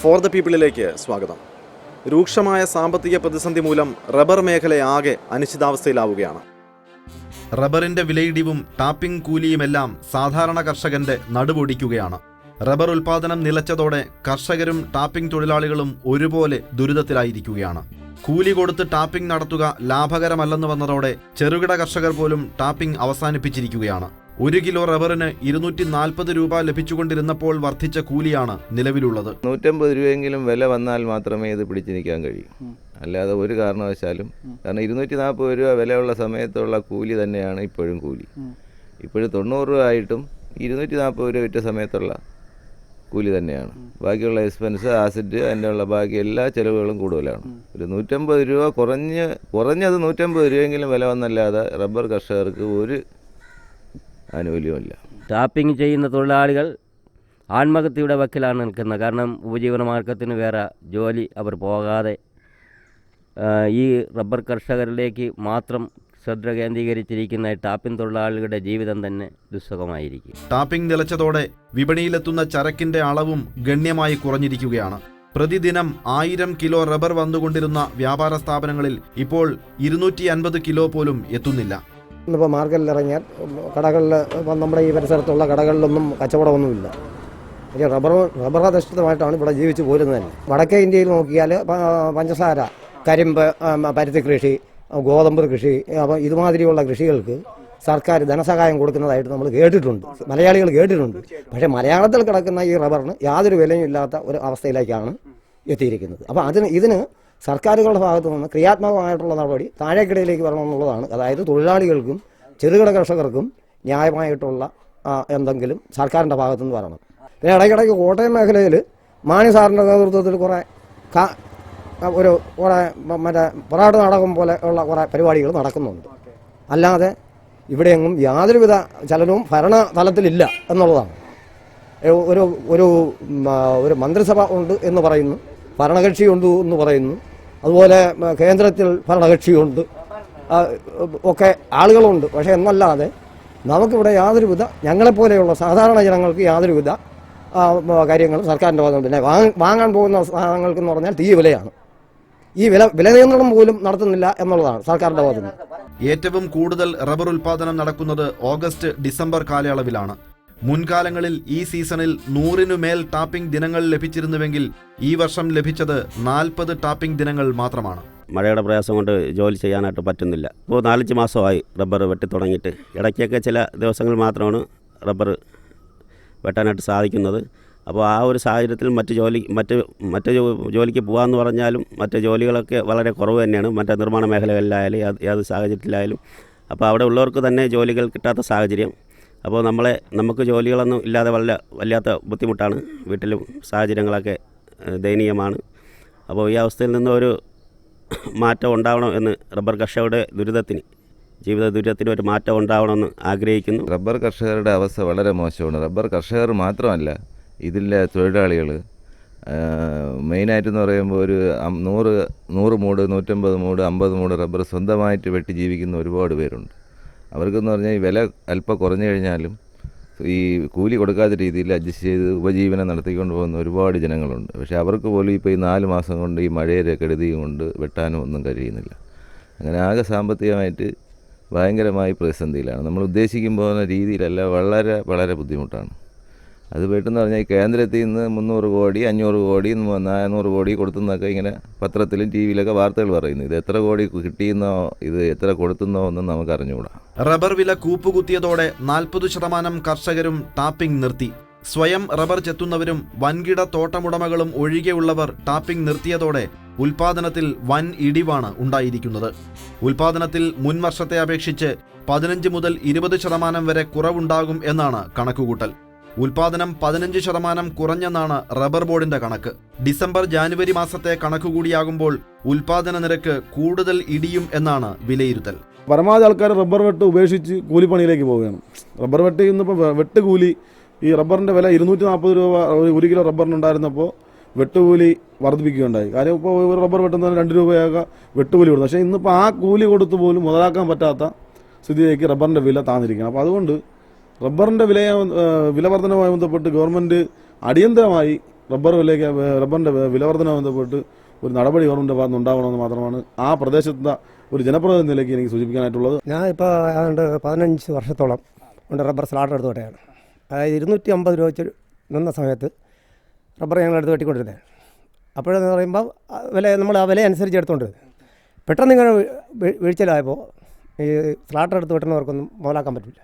For the പീപ്പിളിലേക്ക് സ്വാഗതം. രൂക്ഷമായ സാമ്പത്തിക പ്രതിസന്ധി മൂലം റബ്ബർ മേഖലയാകെ അനിശ്ചിതാവസ്ഥയിലാവുകയാണ്. റബ്ബറിന്റെ വിലയിടിവും ടാപ്പിംഗ് കൂലിയുമെല്ലാം സാധാരണ കർഷകന്റെ നടുപൊടിക്കുകയാണ്. റബ്ബർ ഉൽപാദനം നിലച്ചതോടെ കർഷകരും ടാപ്പിംഗ് തൊഴിലാളികളും ഒരുപോലെ ദുരിതത്തിലായിരിക്കുകയാണ്. കൂലി കൊടുത്ത് ടാപ്പിംഗ് നടത്തുക ലാഭകരമല്ലെന്ന് വന്നതോടെ ചെറുകിട കർഷകർ പോലും ടാപ്പിംഗ് അവസാനിപ്പിച്ചിരിക്കുകയാണ്. ഒരു കിലോ റബ്ബറിന് ഇരുന്നൂറ്റി നാൽപ്പത് രൂപ ലഭിച്ചുകൊണ്ടിരുന്നപ്പോൾ വർദ്ധിച്ച കൂലിയാണ് നിലവിലുള്ളത്. നൂറ്റമ്പത് രൂപയെങ്കിലും വില വന്നാൽ മാത്രമേ ഇത് പിടിച്ചു നിൽക്കാൻ കഴിയൂ. അല്ലാതെ ഒരു കാരണവശാലും കാരണം ഇരുന്നൂറ്റി നാൽപ്പത് രൂപ വിലയുള്ള സമയത്തുള്ള കൂലി തന്നെയാണ് ഇപ്പോഴും കൂലി. ഇപ്പോഴും തൊണ്ണൂറ് രൂപ ആയിട്ടും ഇരുന്നൂറ്റി നാൽപ്പത് രൂപ വിറ്റ സമയത്തുള്ള കൂലി തന്നെയാണ്. ബാക്കിയുള്ള എക്സ്പെൻസ് ആസിഡ് അതിന്റെ ഉള്ള ബാക്കി എല്ലാ ചിലവുകളും കൂടുതലാണ്. ഒരു നൂറ്റമ്പത് രൂപ കുറഞ്ഞ് കുറഞ്ഞത് നൂറ്റമ്പത് രൂപയെങ്കിലും വില വന്നല്ലാതെ റബ്ബർ കർഷകർക്ക് ഒരു ആനുകൂല്യമില്ല ടാപ്പിംഗ് ചെയ്യുന്ന തൊഴിലാളികൾ ആത്മഹത്യയുടെ വക്കിലാണ് നിൽക്കുന്നത്. കാരണം ഉപജീവന മാർഗത്തിന് വേറെ ജോലി അവർ പോകാതെ ഈ റബ്ബർ കർഷകരിലേക്ക് മാത്രം ശ്രദ്ധ കേന്ദ്രീകരിച്ചിരിക്കുന്ന ഈ ടാപ്പിംഗ് തൊഴിലാളികളുടെ ജീവിതം തന്നെ ദുസ്സുഖമായിരിക്കും ടാപ്പിംഗ് നിലച്ചതോടെ വിപണിയിലെത്തുന്ന ചരക്കിന്റെ അളവും ഗണ്യമായി കുറഞ്ഞിരിക്കുകയാണ്. പ്രതിദിനം ആയിരം കിലോ റബ്ബർ വന്നുകൊണ്ടിരുന്ന വ്യാപാര സ്ഥാപനങ്ങളിൽ ഇപ്പോൾ ഇരുന്നൂറ്റി അൻപത് കിലോ പോലും എത്തുന്നില്ല. ഇന്നിപ്പോൾ മാർക്കറ്റിൽ ഇറങ്ങിയാൽ കടകളിൽ നമ്മുടെ ഈ പരിസരത്തുള്ള കടകളിലൊന്നും കച്ചവടമൊന്നുമില്ല. റബ്ബർ അധിഷ്ഠിതമായിട്ടാണ് ഇവിടെ ജീവിച്ചു പോരുന്നത്. തന്നെ വടക്കേ ഇന്ത്യയിൽ നോക്കിയാൽ പഞ്ചസാര കരിമ്പ് പരുത്തി കൃഷി ഗോതമ്പ് കൃഷി അപ്പോൾ ഇതുമാതിരിയുള്ള കൃഷികൾക്ക് സർക്കാർ ധനസഹായം കൊടുക്കുന്നതായിട്ട് നമ്മൾ കേട്ടിട്ടുണ്ട്. മലയാളികൾ കേട്ടിട്ടുണ്ട്. പക്ഷേ മലയാളത്തിൽ കിടക്കുന്ന ഈ റബ്ബറിന് യാതൊരു വിലയും ഇല്ലാത്ത ഒരു അവസ്ഥയിലേക്കാണ് എത്തിയിരിക്കുന്നത്. അപ്പോൾ അതിന് ഇതിന് സർക്കാരുകളുടെ ഭാഗത്തു നിന്ന് ക്രിയാത്മകമായിട്ടുള്ള നടപടി താഴേക്കിടയിലേക്ക് വരണമെന്നുള്ളതാണ്. അതായത് തൊഴിലാളികൾക്കും ചെറുകിട കർഷകർക്കും ന്യായമായിട്ടുള്ള എന്തെങ്കിലും സർക്കാരിന്റെ ഭാഗത്തു നിന്ന് വരണം. പിന്നെ ഇടയ്ക്കിടയ്ക്ക് കോട്ടയം മേഖലയിൽ മാണി സാറിന്റെ നേതൃത്വത്തിൽ കുറേ ഒരു കുറേ മറ്റേ പൊറാട്ട് നാടകം പോലെ ഉള്ള കുറേ പരിപാടികൾ നടക്കുന്നുണ്ട്. അല്ലാതെ ഇവിടെയെങ്ങും യാതൊരുവിധ ചലനവും ഭരണ തലത്തിലില്ല എന്നുള്ളതാണ് ഒരു ഒരു ഒരു മന്ത്രിസഭ ഉണ്ട് എന്ന് പറയുന്നു. ഭരണകക്ഷിയുണ്ട് എന്ന് പറയുന്നു. അതുപോലെ കേന്ദ്രത്തിൽ ഭരണകക്ഷിയുണ്ട്. ഒക്കെ ആളുകളുണ്ട്. പക്ഷേ എന്നല്ലാതെ നമുക്കിവിടെ യാതൊരുവിധ ഞങ്ങളെപ്പോലെയുള്ള സാധാരണ ജനങ്ങൾക്ക് യാതൊരുവിധ കാര്യങ്ങൾ സർക്കാരിന്റെ ഭാഗത്തുണ്ട് പിന്നെ വാങ്ങാൻ പോകുന്ന സാധനങ്ങൾക്ക് എന്ന് പറഞ്ഞാൽ തീ വിലയാണ്. ഈ വില വില നിയന്ത്രണം പോലും നടത്തുന്നില്ല എന്നുള്ളതാണ് സർക്കാരിന്റെ ഭാഗത്തുനിന്ന്. ഏറ്റവും കൂടുതൽ റബ്ബർ ഉൽപാദനം നടക്കുന്നത് ഓഗസ്റ്റ് ഡിസംബർ കാലയളവിലാണ്. മുൻകാലങ്ങളിൽ ഈ സീസണിൽ നൂറിനു മേൽ ടാപ്പിംഗ് ദിനങ്ങൾ ലഭിച്ചിരുന്നുവെങ്കിൽ ഈ വർഷം ലഭിച്ചത് നാൽപ്പത് ടാപ്പിംഗ് ദിനങ്ങൾ മാത്രമാണ്. മഴയുടെ പ്രയാസം കൊണ്ട് ജോലി ചെയ്യാനായിട്ട് പറ്റുന്നില്ല. ഇപ്പോൾ നാലഞ്ച് മാസമായി റബ്ബർ വെട്ടി തുടങ്ങിയിട്ട്. ഇടയ്ക്കൊക്കെ ചില ദിവസങ്ങൾ മാത്രമാണ് റബ്ബർ വെട്ടാനായിട്ട് സാധിക്കുന്നത്. അപ്പോൾ ആ ഒരു സാഹചര്യത്തിൽ മറ്റ് ജോലി മറ്റ് മറ്റ് ജോലിക്ക് പോകാമെന്ന് പറഞ്ഞാലും മറ്റ് ജോലികളൊക്കെ വളരെ കുറവ് തന്നെയാണ്. മറ്റ് നിർമ്മാണ മേഖലകളിലായാലും ഏത് സാഹചര്യത്തിലായാലും. അപ്പോൾ അവിടെ ഉള്ളവർക്ക് തന്നെ ജോലികൾ കിട്ടാത്ത സാഹചര്യം അപ്പോൾ നമ്മളെ നമുക്ക് ജോലികളൊന്നും ഇല്ലാതെ വല്ല വല്ലാത്ത ബുദ്ധിമുട്ടാണ്. വീട്ടിലും സാഹചര്യങ്ങളൊക്കെ ദയനീയമാണ്. അപ്പോൾ ഈ അവസ്ഥയിൽ നിന്ന് ഒരു മാറ്റം ഉണ്ടാവണം എന്ന് റബ്ബർ കർഷകരുടെ ദുരിതത്തിന് ജീവിത ദുരിതത്തിന് ഒരു മാറ്റം ഉണ്ടാവണമെന്ന് ആഗ്രഹിക്കുന്നു. റബ്ബർ കർഷകരുടെ അവസ്ഥ വളരെ മോശമാണ്. റബ്ബർ കർഷകർ മാത്രമല്ല ഇതിലെ തൊഴിലാളികൾ മെയിനായിട്ടെന്ന് പറയുമ്പോൾ ഒരു നൂറ് നൂറ് മൂട് നൂറ്റമ്പത് മൂട് അമ്പത് മൂട് റബ്ബർ സ്വന്തമായിട്ട് വെട്ടി ജീവിക്കുന്ന ഒരുപാട് പേരുണ്ട്. അവർക്കെന്ന് പറഞ്ഞാൽ ഈ വില അല്പം കുറഞ്ഞു കഴിഞ്ഞാലും ഈ കൂലി കൊടുക്കാത്ത രീതിയിൽ അഡ്ജസ്റ്റ് ചെയ്ത് ഉപജീവനം നടത്തിക്കൊണ്ട് പോകുന്ന ഒരുപാട് ജനങ്ങളുണ്ട്. പക്ഷേ അവർക്ക് പോലും ഇപ്പോൾ ഈ നാല് മാസം കൊണ്ട് ഈ മഴയുടെ കെടുതിയും കൊണ്ട് വെട്ടാനും ഒന്നും കഴിയുന്നില്ല. അങ്ങനെ ആകെ സാമ്പത്തികമായിട്ട് ഭയങ്കരമായി പ്രതിസന്ധിയിലാണ്. നമ്മൾ ഉദ്ദേശിക്കും പോകുന്ന രീതിയിലല്ല വളരെ വളരെ ബുദ്ധിമുട്ടാണ്. അത് പെട്ടെന്ന് പറഞ്ഞാൽ കേന്ദ്രത്തിൽ നിന്ന് മുന്നൂറ് കോടി അഞ്ഞൂറ് കോടി നാനൂറ് കോടി കൊടുത്തെന്നൊക്കെ ഇങ്ങനെ പത്രത്തിലും ടി വിയിലൊക്കെ വാർത്തകൾ പറയുന്നു. ഇത് എത്ര കോടി കിട്ടിയെന്നോ ഇത് എത്ര കൊടുത്തുന്നോ ഒന്നും നമുക്ക് അറിഞ്ഞുകൂടാ റബ്ബർ വില കൂപ്പുകുത്തിയതോടെ നാൽപ്പത് ശതമാനം കർഷകരും ടാപ്പിംഗ് നിർത്തി. സ്വയം റബ്ബർ ചെത്തുന്നവരും വൻകിട തോട്ടമുടമകളും ഒഴികെയുള്ളവർ ടാപ്പിംഗ് നിർത്തിയതോടെ ഉൽപാദനത്തിൽ വൻ ഇടിവാണ് ഉണ്ടായിരിക്കുന്നത്. ഉൽപാദനത്തിൽ മുൻവർഷത്തെ അപേക്ഷിച്ച് പതിനഞ്ച് മുതൽ ഇരുപത് ശതമാനം വരെ കുറവുണ്ടാകും എന്നാണ് കണക്കുകൂട്ടൽ. ഉൽപാദനം പതിനഞ്ച് ശതമാനം കുറഞ്ഞെന്നാണ് റബ്ബർ ബോർഡിന്റെ കണക്ക്. ഡിസംബർ ജാനുവരി മാസത്തെ കണക്കുകൂടിയാകുമ്പോൾ ഉൽപാദന നിരക്ക് കൂടുതൽ ഇടിയും എന്നാണ് വിലയിരുത്തൽ. പരമാവധി ആൾക്കാർ റബ്ബർ വെട്ട് ഉപേക്ഷിച്ച് കൂലിപ്പണിയിലേക്ക് പോവുകയാണ്. റബ്ബർ വെട്ട് ഇന്നിപ്പോൾ വെട്ട് കൂലി ഈ റബ്ബറിന്റെ വില ഇരുന്നൂറ്റി നാൽപ്പത് രൂപ ഒരു- കിലോ റബ്ബറിനുണ്ടായിരുന്നപ്പോൾ വെട്ടുകൂലി വർദ്ധിപ്പിക്കുകയുണ്ടായി. കാര്യം ഇപ്പോൾ റബ്ബർ വെട്ടുന്നതിന് രണ്ട് രൂപയൊക്കെ വെട്ടുകൂലി കൊടുത്തു. പക്ഷേ ഇന്നിപ്പോൾ ആ കൂലി കൊടുത്തു പോലും മുതലാക്കാൻ പറ്റാത്ത സ്ഥിതിയിലേക്ക് റബ്ബറിന്റെ വില താന്നിരിക്കുകയാണ്. അപ്പോൾ അതുകൊണ്ട് ഏഹ്, വില വിലവർദ്ധനവുമായി ബന്ധപ്പെട്ട് ഗവൺമെന്റ് അടിയന്തരമായി റബ്ബർ വിലയ്ക്ക് റബ്ബറിന്റെ വിലവർദ്ധനവുമായി ബന്ധപ്പെട്ട് ഒരു നടപടി ഗവൺമെന്റ് ഭാഗത്ത് ഉണ്ടാവണമെന്ന് മാത്രമാണ് ആ പ്രദേശത്തെ ഒരു ജനപ്രതിനിധി നിലയ്ക്ക് എനിക്ക് സൂചിപ്പിക്കാനായിട്ടുള്ളത്. ഞാൻ ഇപ്പോൾ ഏതാണ്ട് പതിനഞ്ച് വർഷത്തോളം കൊണ്ട് റബ്ബർ സ്ലാട്ടർ എടുത്തോട്ടെയാണ് അതായത് ഇരുന്നൂറ്റി അമ്പത് രൂപ വെച്ച് നിന്ന സമയത്ത് റബ്ബർ ഞങ്ങൾ എടുത്ത് വെട്ടിക്കൊണ്ടിരുന്നത് അപ്പോഴെന്ന് പറയുമ്പോൾ വില നമ്മൾ ആ വില അനുസരിച്ച് എടുത്തുകൊണ്ടിരുന്നത് പെട്ടെന്ന് ഇങ്ങനെ വീഴ്ചയിലായപ്പോൾ ഈ സ്ലാട്ടർ എടുത്ത് വെട്ടുന്നവർക്കൊന്നും മുതലാക്കാൻ പറ്റില്ല.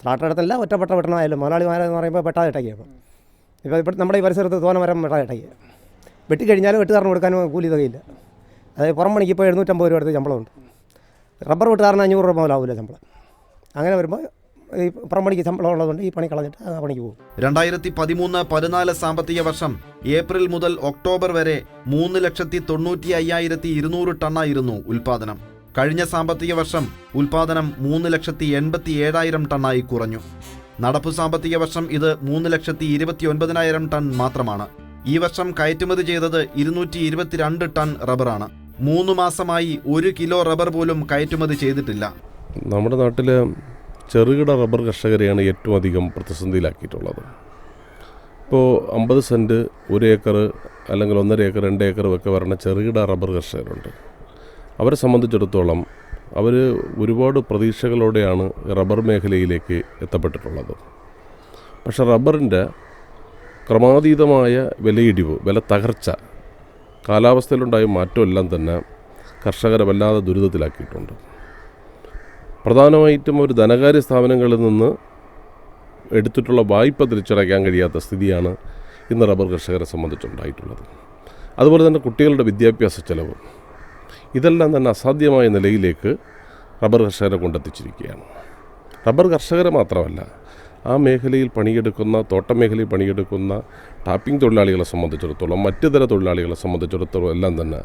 സ്ലാട്ടർ എടുത്തല്ല ഒറ്റപ്പെട്ട വെട്ടണമായാലും മുതലാളിമാരെന്ന് പറയുമ്പോൾ പെട്ടാതെ ഇട്ടയ്ക്കുക ഇപ്പോൾ ഇപ്പോൾ ഇപ്പോൾ നമ്മുടെ ഈ പരിസരത്ത് തോന മരം വെട്ടാതെ വെട്ടി കഴിഞ്ഞാലും വെട്ടുകാരന് കൊടുക്കാനും കൂലി തുകയില്ല. അതായത് പുറം പണിക്ക് ഇപ്പോൾ എഴുന്നൂറ്റമ്പത് രൂപ അടുത്ത് ശമ്പളമുണ്ട് റബ്ബർ വെട്ടുകാരന് അഞ്ഞൂറ് രൂപ മുതലാവില്ല ശമ്പളം. അങ്ങനെ വരുമ്പോൾ ഈ പുറം പണിക്ക് ശമ്പളം ഉള്ളതുകൊണ്ട് ഈ പണി കളഞ്ഞിട്ട് ആ പണിക്ക് പോകും. രണ്ടായിരത്തി പതിമൂന്ന് പതിനാല് സാമ്പത്തിക വർഷം ഏപ്രിൽ മുതൽ ഒക്ടോബർ വരെ മൂന്ന് ലക്ഷത്തി തൊണ്ണൂറ്റി അയ്യായിരത്തി ഇരുന്നൂറ് ടണ്ണായിരുന്നു ഉൽപാദനം. കഴിഞ്ഞ സാമ്പത്തിക വർഷം ഉൽപാദനം മൂന്ന് ലക്ഷത്തി എൺപത്തി ഏഴായിരം ടണ്ണായി കുറഞ്ഞു. നടപ്പു സാമ്പത്തിക വർഷം ഇത് മൂന്ന് ലക്ഷത്തി ഇരുപത്തി ഒൻപതിനായിരം ടൺ മാത്രമാണ്. ഈ വർഷം കയറ്റുമതി ചെയ്തത് ഇരുന്നൂറ്റി ഇരുപത്തിരണ്ട് ടൺ റബ്ബറാണ്. മൂന്ന് മാസമായി ഒരു കിലോ റബ്ബർ പോലും കയറ്റുമതി ചെയ്തിട്ടില്ല. നമ്മുടെ നാട്ടിൽ ചെറുകിട റബ്ബർ കർഷകരെയാണ് ഏറ്റവും അധികം പ്രതിസന്ധിയിലാക്കിയിട്ടുള്ളത്. ഇപ്പോൾ അമ്പത് സെന്റ് ഒരു ഏക്കർ അല്ലെങ്കിൽ ഒന്നര ഏക്കർ രണ്ട് ഏക്കർ ഒക്കെ വരുന്ന ചെറുകിട റബ്ബർ കർഷകരുണ്ട്. അവരെ സംബന്ധിച്ചിടത്തോളം അവർ ഒരുപാട് പ്രതീക്ഷകളോടെയാണ് റബ്ബർ മേഖലയിലേക്ക് എത്തപ്പെട്ടിട്ടുള്ളത്. പക്ഷേ റബ്ബറിന്റെ ക്രമാതീതമായ വിലയിടിവ് വില തകർച്ച കാലാവസ്ഥയിലുണ്ടായ മാറ്റമെല്ലാം തന്നെ കർഷകരെ വല്ലാതെ ദുരിതത്തിലാക്കിയിട്ടുണ്ട്. പ്രധാനമായിട്ടും ഒരു ധനകാര്യ സ്ഥാപനങ്ങളിൽ നിന്ന് എടുത്തിട്ടുള്ള വായ്പ തിരിച്ചടയ്ക്കാൻ കഴിയാത്ത സ്ഥിതിയാണ് ഇന്ന് റബ്ബർ കർഷകരെ സംബന്ധിച്ചുണ്ടായിട്ടുള്ളത്. അതുപോലെ തന്നെ കുട്ടികളുടെ വിദ്യാഭ്യാസ ചെലവ് ഇതെല്ലാം തന്നെ അസാധ്യമായ നിലയിലേക്ക് റബ്ബർ കർഷകരെ കൊണ്ടെത്തിച്ചിരിക്കുകയാണ്. റബ്ബർ കർഷകരെ മാത്രമല്ല ആ മേഖലയിൽ പണിയെടുക്കുന്ന തോട്ടം മേഖലയിൽ പണിയെടുക്കുന്ന ടാപ്പിംഗ് തൊഴിലാളികളെ സംബന്ധിച്ചിടത്തോളം മറ്റ് തര തൊഴിലാളികളെ സംബന്ധിച്ചിടത്തോളം എല്ലാം തന്നെ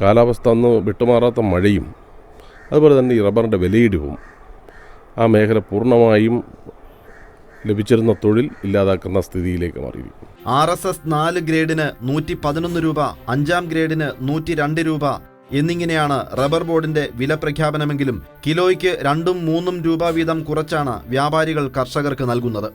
കാലാവസ്ഥ അന്ന് വിട്ടുമാറാത്ത മഴയും അതുപോലെ തന്നെ ഈ റബ്ബറിന്റെ വിലയിടിവും ആ മേഖല പൂർണമായും ലഭിച്ചിരുന്ന തൊഴിൽ ഇല്ലാതാക്കുന്ന സ്ഥിതിയിലേക്ക് മാറിയിരിക്കും ആർ എസ് എസ് നാല് ഗ്രേഡിന് നൂറ്റി പതിനൊന്ന് രൂപ അഞ്ചാം ഗ്രേഡിന് നൂറ്റി രണ്ട് രൂപ എന്നിങ്ങനെയാണ് റബ്ബർ ബോർഡിന്റെ വില പ്രഖ്യാപനമെങ്കിലും കിലോയ്ക്ക് രണ്ടും മൂന്നും രൂപ വീതം കുറച്ചാണ് വ്യാപാരികൾ കർഷകർക്ക് നൽകുന്നത്.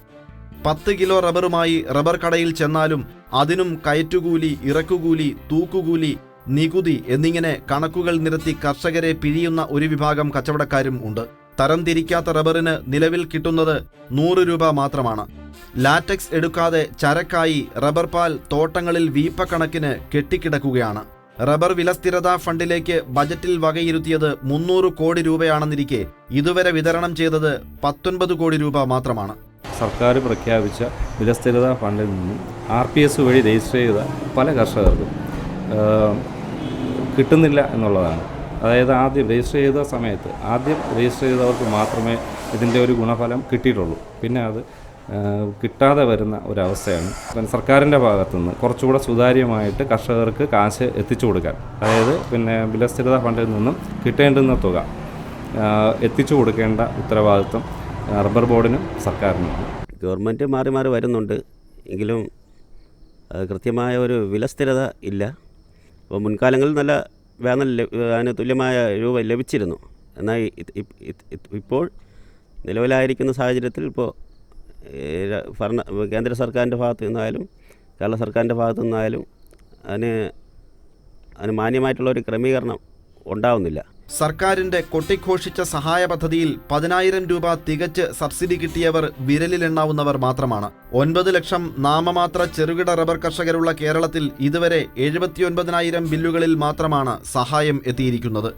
പത്ത് കിലോ റബ്ബറുമായി റബ്ബർ കടയിൽ ചെന്നാലും അതിനും കയറ്റുകൂലി ഇറക്കുകൂലി തൂക്കുകൂലി നികുതി എന്നിങ്ങനെ കണക്കുകൾ നിരത്തി കർഷകരെ പിഴിയുന്ന ഒരു വിഭാഗം കച്ചവടക്കാരും ഉണ്ട്. തരംതിരിക്കാത്ത റബ്ബറിന് നിലവിൽ കിട്ടുന്നത് നൂറ് രൂപ മാത്രമാണ്. ലാറ്റക്സ് എടുക്കാതെ ചരക്കായി റബ്ബർ പാൽ തോട്ടങ്ങളിൽ വീപ്പക്കണക്കിന് കെട്ടിക്കിടക്കുകയാണ്. റബ്ബർ വിലസ്ഥിരതാ ഫണ്ടിലേക്ക് ബജറ്റിൽ വകയിരുത്തിയത് മുന്നൂറ് കോടി രൂപയാണെന്നിരിക്കെ ഇതുവരെ വിതരണം ചെയ്തത് പത്തൊൻപത് കോടി രൂപ മാത്രമാണ്. സർക്കാർ പ്രഖ്യാപിച്ച വിലസ്ഥിരതാ ഫണ്ടിൽ നിന്നും ആർ പി എസ് വഴി രജിസ്റ്റർ ചെയ്ത പല കർഷകർക്കും കിട്ടുന്നില്ല എന്നുള്ളതാണ്. അതായത് ആദ്യം രജിസ്റ്റർ ചെയ്ത സമയത്ത് ആദ്യം രജിസ്റ്റർ ചെയ്തവർക്ക് മാത്രമേ ഇതിന്റെ ഒരു ഗുണഫലം കിട്ടിയിട്ടുള്ളൂ. പിന്നെ അത് കിട്ടാതെ വരുന്ന ഒരവസ്ഥയാണ്. സർക്കാരിന്റെ ഭാഗത്തുനിന്ന് കുറച്ചുകൂടെ സുതാര്യമായിട്ട് കർഷകർക്ക് കാശ് എത്തിച്ചു കൊടുക്കാൻ. അതായത് പിന്നെ വിലസ്ഥിരത ഫണ്ടിൽ നിന്നും കിട്ടേണ്ടുന്ന തുക എത്തിച്ചു കൊടുക്കേണ്ട ഉത്തരവാദിത്വം റബ്ബർ ബോർഡിനും സർക്കാരിനുമാണ്. ഗവൺമെന്റ് മാറി മാറി വരുന്നുണ്ട്. എങ്കിലും കൃത്യമായ ഒരു വിലസ്ഥിരത ഇല്ല. അപ്പോൾ മുൻകാലങ്ങളിൽ നല്ല വേനൽ അതിന് തുല്യമായ രൂപ ലഭിച്ചിരുന്നു. എന്നാൽ ഇപ്പോൾ നിലവിലായിരിക്കുന്ന സാഹചര്യത്തിൽ ഇപ്പോൾ ഭരണ കേന്ദ്ര സർക്കാരിന്റെ ഭാഗത്തു നിന്നായാലും കേരള സർക്കാരിന്റെ ഭാഗത്തു നിന്നായാലും അതിന് അതിന് മാന്യമായിട്ടുള്ള ഒരു ക്രമീകരണം ഉണ്ടാവുന്നില്ല. സർക്കാരിന്റെ കൊട്ടിഘോഷിച്ച സഹായ പദ്ധതിയിൽ പതിനായിരം രൂപ തികച്ച് സബ്സിഡി കിട്ടിയവർ വിരലിലെണ്ണാവുന്നവർ മാത്രമാണ്. ഒൻപത് ലക്ഷം നാമമാത്ര ചെറുകിട റബ്ബർ കർഷകരുള്ള കേരളത്തിൽ ഇതുവരെ എഴുപത്തിയൊൻപതിനായിരം ബില്ലുകളിൽ മാത്രമാണ് സഹായം എത്തിയിരിക്കുന്നത്.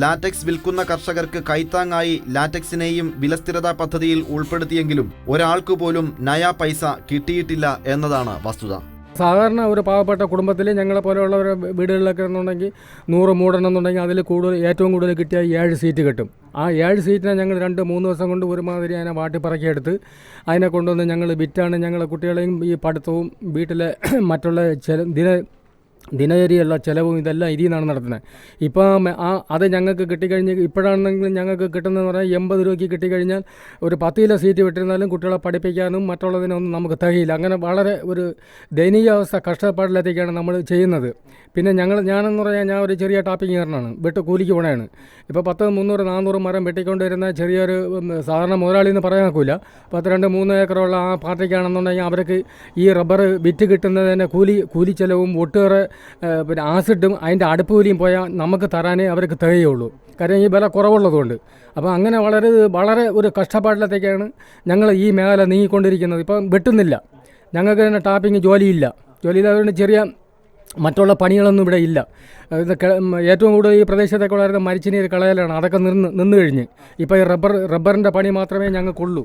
ലാറ്റക്സ് വിൽക്കുന്ന കർഷകർക്ക് കൈത്താങ്ങായി ലാറ്റക്സിനെയും വിലസ്ഥിരതാ പദ്ധതിയിൽ ഉൾപ്പെടുത്തിയെങ്കിലും ഒരാൾക്ക് പോലും നയാ പൈസ കിട്ടിയിട്ടില്ല എന്നതാണ് വസ്തുത. സാധാരണ ഒരു പാവപ്പെട്ട കുടുംബത്തിൽ ഞങ്ങളെ പോലെയുള്ള വീടുകളിലൊക്കെ എന്നുണ്ടെങ്കിൽ നൂറ് മൂടണം എന്നുണ്ടെങ്കിൽ അതിൽ കൂടുതൽ ഏറ്റവും കൂടുതൽ കിട്ടിയ ഏഴ് സീറ്റ് കിട്ടും. ആ ഏഴ് സീറ്റിനെ ഞങ്ങൾ രണ്ട് മൂന്ന് ദിവസം കൊണ്ട് ഒരുമാതിരി അതിനെ വാട്ടിപ്പറക്കിയെടുത്ത് അതിനെ കൊണ്ടുവന്ന് ഞങ്ങൾ വിറ്റാണ് ഞങ്ങളെ കുട്ടികളെയും ഈ പഠിത്തവും വീട്ടിലെ മറ്റുള്ള ചില ദിന ദിനചര്യയുള്ള ചിലവും ഇതെല്ലാം ഇതിൽ നിന്നാണ് നടത്തുന്നത്. ഇപ്പം ആ അത് ഞങ്ങൾക്ക് കിട്ടിക്കഴിഞ്ഞ് ഇപ്പോഴാണെങ്കിലും ഞങ്ങൾക്ക് കിട്ടുന്നതെന്ന് പറഞ്ഞാൽ എൺപത് രൂപയ്ക്ക് കിട്ടിക്കഴിഞ്ഞാൽ ഒരു പത്ത് കിലോ സീറ്റ് വിട്ടിരുന്നാലും കുട്ടികളെ പഠിപ്പിക്കാനും മറ്റുള്ളതിനൊന്നും നമുക്ക് തികയില്ല. അങ്ങനെ വളരെ ഒരു ദയനീയാവസ്ഥ കഷ്ടപ്പാടിലെത്തിക്കാണ് നമ്മൾ ചെയ്യുന്നത്. പിന്നെ ഞങ്ങൾ ഞാനെന്ന് പറഞ്ഞാൽ ഞാൻ ഒരു ചെറിയ ടാപ്പിങ്ങുകാരനാണ് വെട്ട് കൂലിക്ക് പോണയാണ്. ഇപ്പോൾ പത്ത് മുന്നൂറ് നാനൂറ് മരം വെട്ടിക്കൊണ്ടിരുന്ന ചെറിയൊരു സാധാരണ മുതലാളി എന്ന് പറയാൻ നോക്കില്ല പത്ത് രണ്ട് മൂന്ന് ഏക്കറുള്ള ആ പാർട്ടിക്കാണെന്നുണ്ടെങ്കിൽ അവർക്ക് ഈ റബ്ബർ വിറ്റ് കിട്ടുന്നതിന് കൂലി കൂലി ചെലവും ഒട്ടേറെ പിന്നെ ആസിഡും അതിന്റെ അടുപ്പ് കൂലിയും പോയാൽ നമുക്ക് തരാനേ അവർക്ക് തികയുള്ളൂ. കാര്യം ഈ വില കുറവുള്ളതുകൊണ്ട്. അപ്പോൾ അങ്ങനെ വളരെ വളരെ ഒരു കഷ്ടപ്പാടിലത്തേക്കാണ് ഞങ്ങൾ ഈ മേഖല നീങ്ങിക്കൊണ്ടിരിക്കുന്നത്. ഇപ്പം വെട്ടുന്നില്ല. ഞങ്ങൾക്ക് തന്നെ ടാപ്പിംഗ് ജോലിയില്ല. ജോലിയില്ലാത്തതുകൊണ്ട് ചെറിയ മറ്റുള്ള പണികളൊന്നും ഇവിടെ ഇല്ല. ഏറ്റവും കൂടുതൽ ഈ പ്രദേശത്തേക്കുള്ള മരിച്ചിനീര് കളയലാണ്. അതൊക്കെ നിന്ന് നിന്ന് കഴിഞ്ഞ്. ഇപ്പോൾ ഈ റബ്ബർ റബ്ബറിന്റെ പണി മാത്രമേ ഞങ്ങൾക്കുള്ളൂ.